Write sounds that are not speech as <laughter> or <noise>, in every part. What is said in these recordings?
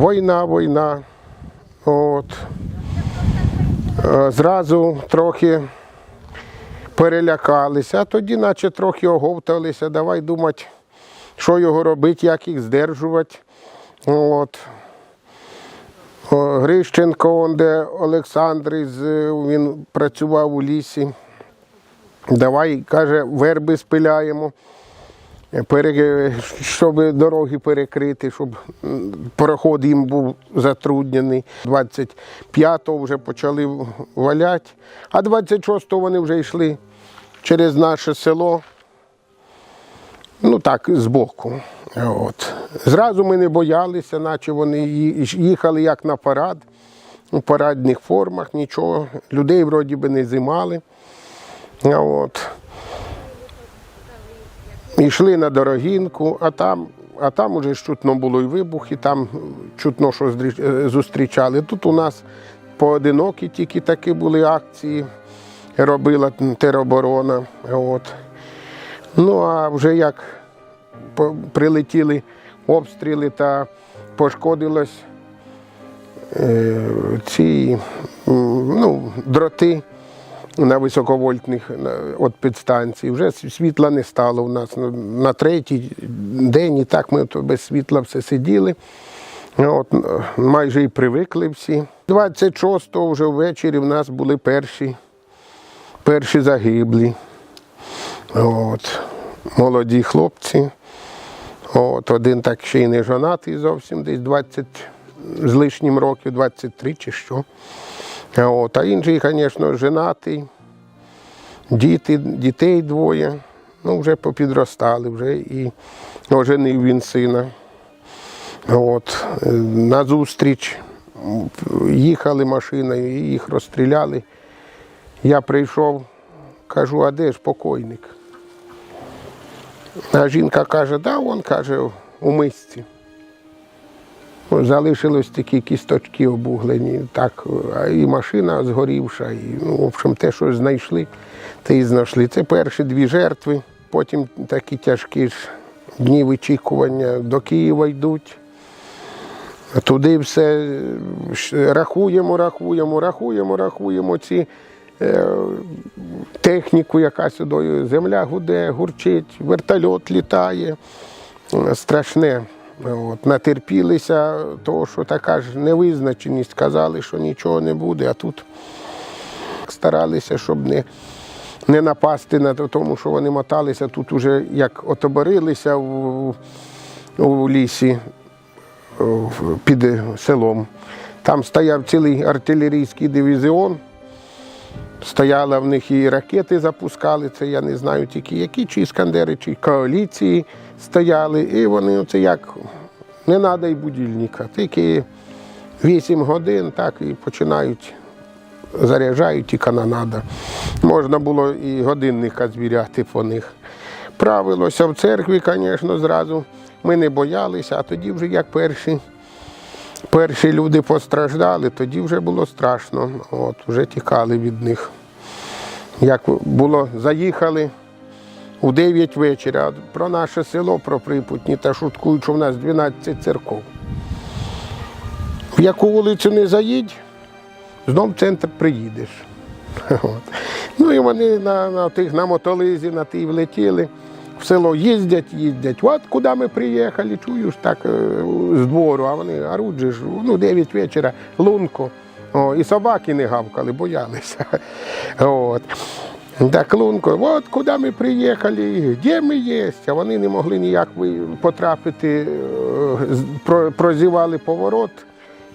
Війна, війна. От. Е, Зразу трохи перелякалися, а тоді, наче трохи оговталися, давай думати, що його робити, як їх здержувати. От. Грищенко, он де Олександр, е, він працював у лісі. Давай, каже, верби спиляємо, щоб дороги перекрити, щоб переход їм був затруднений. 25-го вже почали валяти, а 26-го вони вже йшли через наше село. Ну так, збоку. От. Зразу ми не боялися, наче вони їхали як на парад, у парадних формах, нічого. Людей вроді би не зимали. От. Йшли на дорогінку, а там, а там уже чутно було і вибух, і там чутно, що е, зустрічали. Тут у нас поодинокі тільки такі були акції, робила тероборона. От. Ну, а вже як прилетіли обстріли та пошкодилось е, ці ну, дроти на високовольтних от підстанцій. Вже світла не стало у нас на, на третій день, і так ми без світла все сиділи. От, майже і привикли всі. 26-го вже ввечері в нас були перші, перші загиблі. От, молоді хлопці. От, один так ще й не жонатий зовсім, десь 20 з лишнім років, 23 чи що. От, а інший, звісно, женатий, діти, дітей двоє. Ну, вже попідростали, вже і оженив він сина. От, е, на зустріч їхали машиною, їх розстріляли. Я прийшов, кажу, а де ж покойник? А жінка каже, да, він каже, у мисці. Залишилось такі кісточки обуглені, так, і машина згорівша, і, ну, в общем, те, що знайшли, те і знайшли. Це перші дві жертви, потім такі тяжкі ж дні вичікування до Києва йдуть. Туди все рахуємо, рахуємо, рахуємо, рахуємо ці е, техніку, яка сюди, земля гуде, гурчить, вертольот літає. Страшне. От, натерпілися, того, що така ж невизначеність, казали, що нічого не буде, а тут старалися, щоб не, не напасти на тому, що вони моталися. Тут уже як отоборилися в, у лісі під селом. Там стояв цілий артилерійський дивізіон. Стояла в них і ракети запускали, це я не знаю тільки які, чи іскандери, чи коаліції стояли. І вони оце як не треба й будильника. Тільки 8 годин так і починають заряджають і канонада. Можна було і годинника звіряти по них. Правилося в церкві, звісно, зразу. Ми не боялися, а тоді вже як перші, перші люди постраждали, тоді вже було страшно. От, вже тікали від них. Як було, заїхали у 9 вечора, про наше село, про Припутні, та шуткують, що в нас 12 церков. В яку вулицю не заїдь, знов в центр приїдеш. <laughs> От. Ну і вони на, на тих на мотолизі, на тій влетіли. В село їздять, їздять. От куди ми приїхали, чуєш так е, з двору, а вони оруть ж, ну, 9 вечора, лунко. О, і собаки не гавкали, боялися. <laughs> От. Так лунко, от куди ми приїхали, де ми є? А вони не могли ніяк потрапити, е, прозівали поворот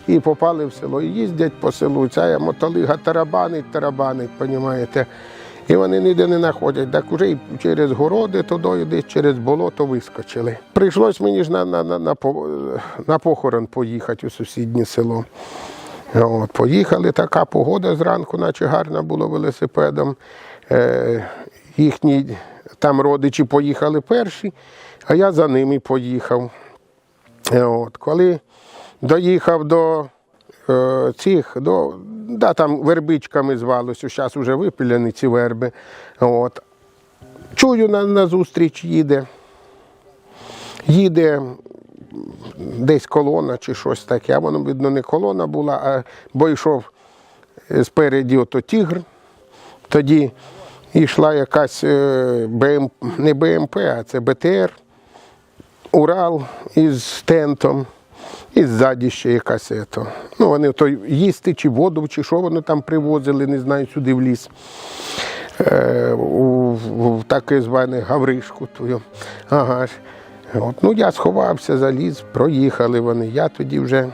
і попали в село. І їздять по селу. Ця мотолига тарабанить, тарабанить, розумієте. І вони ніде не знаходять. Так уже і через городи, туди, через болото вискочили. Прийшлось мені ж на, на, на, на, на похорон поїхати у сусіднє село. От, поїхали, така погода зранку, наче гарна було велосипедом. Е, їхні там родичі поїхали перші, а я за ними поїхав. Е, От, коли доїхав до цих, до, да, там вербичками звалося, зараз вже випиляні ці верби. От. Чую, на, на зустріч їде. Їде десь колона чи щось таке. А воно, видно, не колона була, а бо йшов спереді ото тігр. Тоді йшла якась е, БМ, не БМП, а це БТР, Урал із тентом. І ззаді ще якась ето. Ну, вони то їсти чи воду, чи що вони там привозили, не знаю, сюди в ліс. Е, у, в таке зване Гавришку. Тую. Ага. От, ну, я сховався, заліз, проїхали вони. Я тоді вже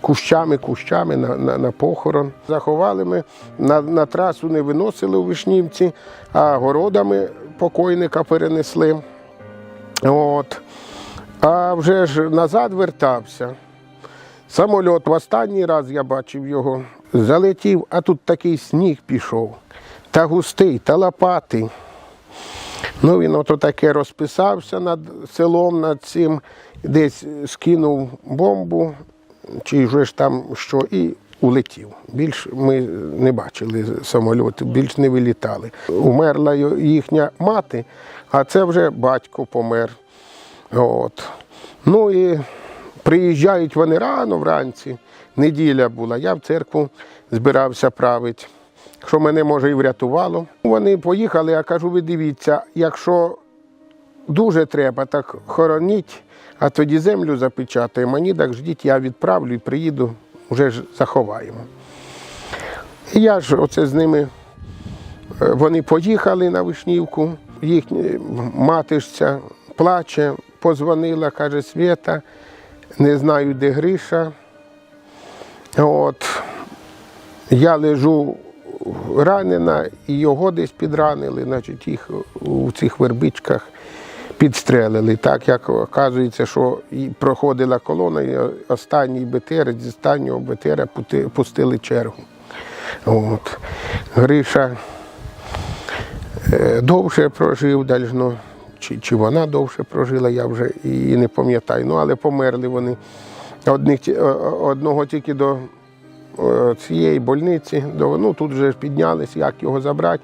кущами, кущами на, на, на похорон. Заховали ми, на, на трасу не виносили у Вишнівці, а городами покойника перенесли. От. А вже ж назад вертався. Самольот в останній раз я бачив його. Залетів, а тут такий сніг пішов. Та густий, та лопатий. Ну, він ото таке розписався над селом, над цим, десь скинув бомбу, чи вже ж там що, і улетів. Більш ми не бачили самольоти, більш не вилітали. Умерла їхня мати, а це вже батько помер. От. Ну і приїжджають вони рано вранці, неділя була, я в церкву збирався правити. Що мене може і врятувало. Вони поїхали, я кажу, ви дивіться, якщо дуже треба, так хороніть, а тоді землю запечатаємо. Мені так ждіть, я відправлю і приїду, вже ж заховаємо. І я ж оце з ними. е, Вони поїхали на Вишнівку, їхня мати ж ця плаче, позвонила, каже, Свята, не знаю, де Гриша. От. Я лежу ранена, і його десь підранили, значить їх у цих вербичках підстрелили. Так як оказується, що проходила колона, і останній БТР, з останнього БТР пустили чергу. От. Гриша е, довше прожив, дальжно, чи, чи вона довше прожила, я вже і не пам'ятаю. Ну, але померли вони. Одних, одного тільки до цієї больниці, до, ну тут вже піднялись, як його забрати.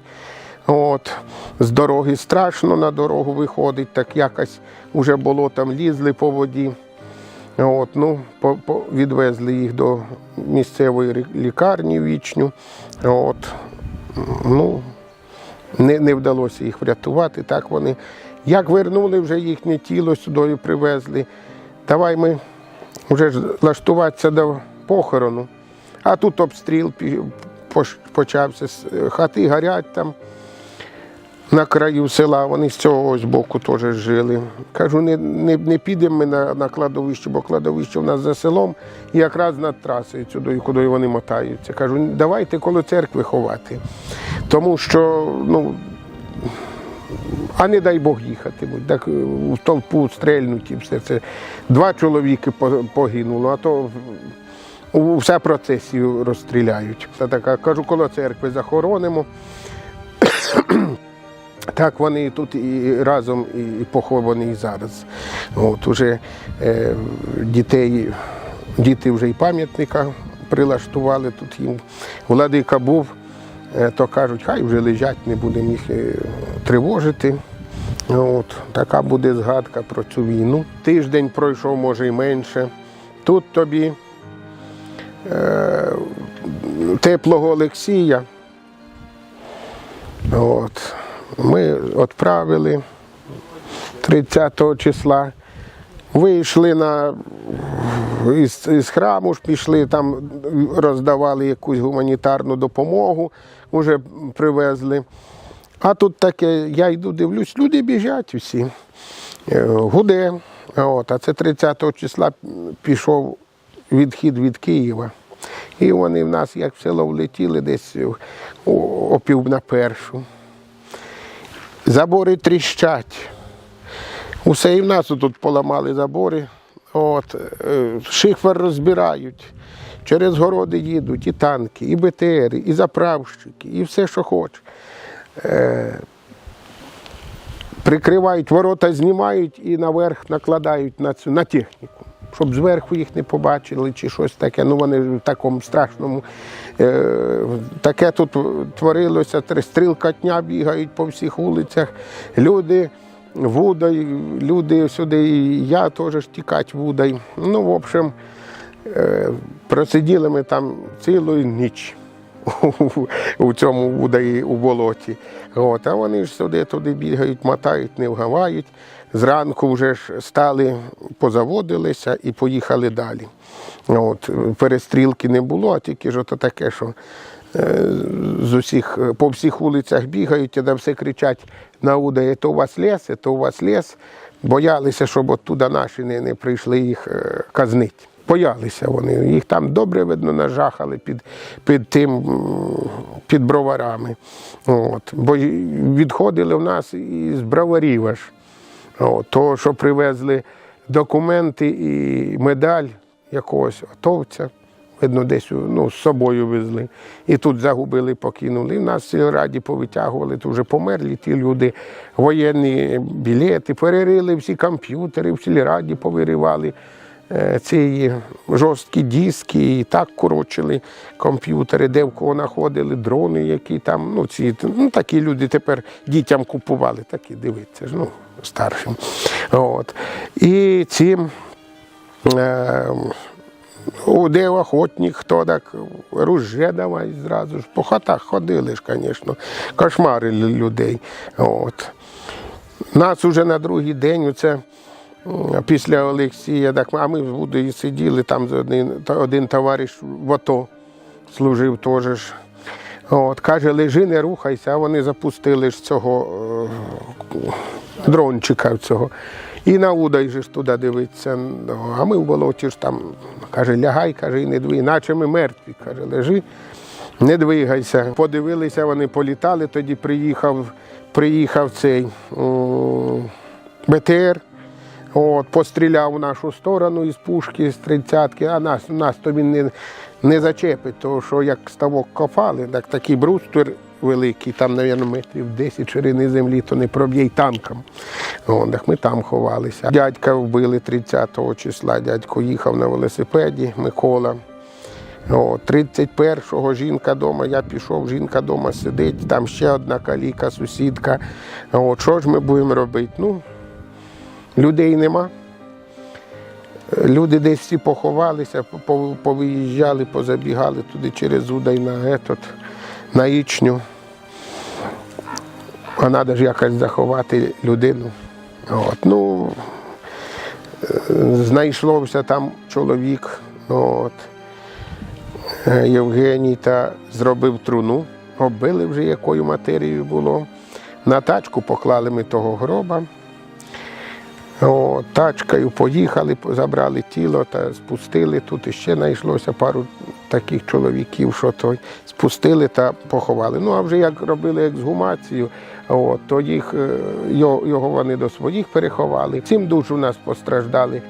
От, з дороги страшно на дорогу виходить, так якось вже болотом лізли по воді. От, ну, по, по, відвезли їх до місцевої лікарні вічню. От, ну, не, не вдалося їх врятувати. Так вони, як вернули вже їхнє тіло сюди привезли, давай ми вже ж лаштуватися до похорону. А тут обстріл почався, с- хати горять там на краю села, вони з цього ось боку теж жили. Кажу, не, не, не підемо ми на, на кладовище, бо кладовище в нас за селом, якраз над трасою сюди, куди вони мотаються. Кажу, давайте коло церкви ховати. Тому що, ну, а не дай Бог їхати. Так е, в толпу стрельнуть і все це. Два чоловіки погинуло, а то в- у вся процесію розстріляють. Та така, кажу, коло церкви захоронимо. <coughs> Так вони тут і разом і поховані і зараз. От уже е, дітей, діти вже і пам'ятника прилаштували тут їм. Владика був, е, то кажуть, хай вже лежать, не будемо їх е, тривожити. От, така буде згадка про цю війну. Тиждень пройшов, може і менше. Тут тобі е, теплого Олексія. От. Ми відправили 30 числа. Вийшли на, із, із храму, ж пішли, там роздавали якусь гуманітарну допомогу, вже привезли. А тут таке, я йду, дивлюсь, люди біжать всі. Е, Гуде. От, а це 30 числа пішов відхід від Києва. І вони в нас, як в село влетіли, десь о, о на першу. Забори тріщать. Усе і в нас тут поламали забори. От, е, шифер розбирають. Через городи їдуть і танки, і БТРи, і заправщики, і все, що хоче. Е, прикривають ворота, знімають і наверх накладають на цю на техніку, щоб зверху їх не побачили чи щось таке. Ну вони в такому страшному. Е, таке тут творилося, три стрілкатня бігають по всіх вулицях. Люди Вудай, люди сюди, і я теж ж тікать вудай. Ну, в общем, е, просиділи ми там цілу ніч у- цьому вудаї у болоті. От, а вони ж сюди туди бігають, мотають, не вгавають. Зранку вже ж стали, позаводилися і поїхали далі. От, перестрілки не було, а тільки ж ото таке, що е, з усіх, по всіх вулицях бігають і да все кричать на Удаї, то у вас ліс, то у вас ліс. Боялися, щоб оттуда наші не, не прийшли їх е, казнити. Боялися вони. Їх там добре видно нажахали під, під тим, під броварами. От. Бо відходили в нас із броварів аж. От. То, що привезли документи і медаль якогось готовця. Видно, десь ну, з собою везли. І тут загубили, покинули. І в нас в сільраді повитягували, то вже померлі ті люди, воєнні білети, перерили всі комп'ютери, в сільраді повиривали ці жорсткі диски, і так коротшили комп'ютери, де в кого знаходили, дрони, які там, ну, ці, ну, такі люди тепер дітям купували, такі, дивіться ж, ну, старшим. От. І ці. Е, де охотник, хто так ружже давай зразу ж. По хатах ходили ж, звісно, кошмарили людей. От. Нас уже на другий день, оце, після Олексія, так, а ми в сиділи, там один, один товариш в АТО служив теж. От, каже, лежи, не рухайся, а вони запустили ж цього е, дрончика цього. І на удай же ж туди дивиться. Ну, А ми в болоті ж там, каже, лягай, каже, і не двигай, наче ми мертві. Каже, лежи, не двигайся. Подивилися, вони політали, тоді приїхав, приїхав цей м, БТР. От, постріляв в нашу сторону із пушки, з тридцятки, а нас, нас то він не, не зачепить, тому що як ставок копали, так такий бруствер великий, там, мабуть, метрів 10 ширини землі, то не проб'є й танком. О, так ми там ховалися. Дядька вбили 30-го числа, дядько їхав на велосипеді, Микола. О, 31-го жінка вдома, я пішов, жінка вдома сидить, там ще одна каліка, сусідка. От, що ж ми будемо робити? Ну, людей нема. Люди десь всі поховалися, повиїжджали, позабігали туди через Удай на етот, на Ічню. А треба ж якось заховати людину. От, ну, е, знайшлося там чоловік, ну, от, е, Євгеній, та зробив труну, оббили вже якою матерією було. На тачку поклали ми того гроба. О, тачкою поїхали, забрали тіло та спустили. Тут іще знайшлося пару таких чоловіків, що той спустили та поховали. Ну а вже як робили ексгумацію, от, то їх, е, його, вони до своїх переховали. Цим дуже нас постраждали.